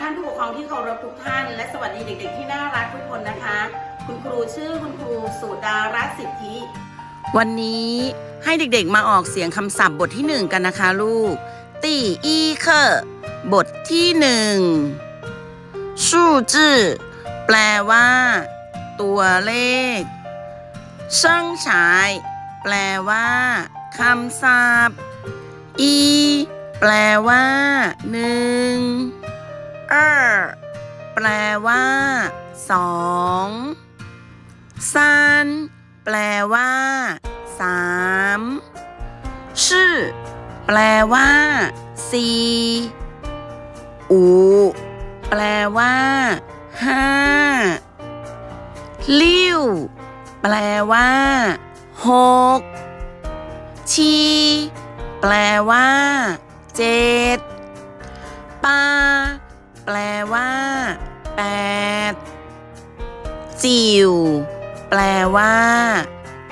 ท่านผู้ปกครองที่เคารพทุกท่าน และสวัสดีเด็ก ๆ ที่น่ารักทุกคนนะคะ คุณครูชื่อคุณครูสุดารัตน์สิทธิ วันนี้ให้เด็กๆมาออกเสียงคำศัพท์บทที่หนึ่งกันนะคะลูก ตีอีเคอร์บทที่หนึ่งชูจื่อแปลว่า ตัวเลขเชิงฉาย แปลว่าคำศัพท์อี แปลว่าหนึ่ง เออแปลว่าสองซันแปลว่าสามชื่อแปลว่าสี่อูแปลว่าห้าลิ้วแปลว่าหกชีแปลว่าเจ็ดปา แปลว่าแปดจิ๋วแปลว่า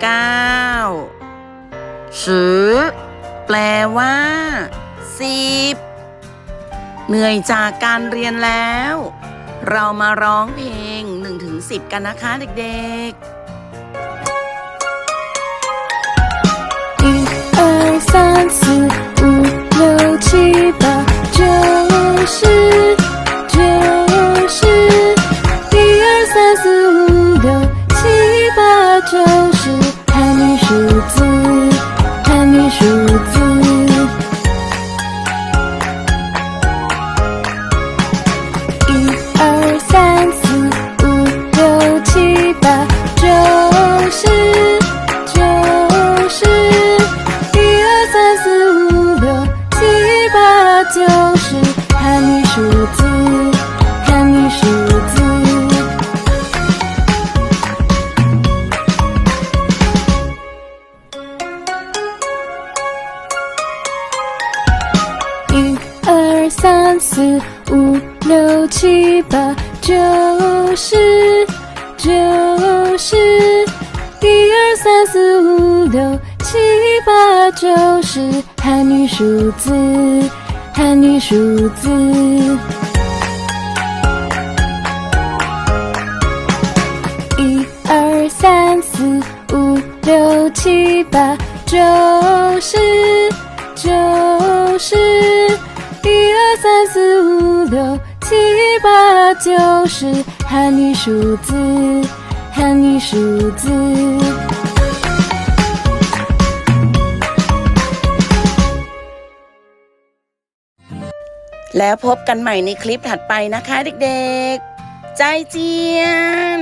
เก้าสือแปลว่าสิบเหนื่อยจากการเรียนแล้ว เรามาร้องเพลง 1-10 กันนะคะเด็กๆ 三四五六七八九十九十，一二三四五六七八九十，汉语数字，汉语数字。一二三四五六七八九十九十，八九十，汉语数字，汉语数字。 แล้วพบกันใหม่ในคลิปถัดไปนะคะเด็กๆ ใจเจียน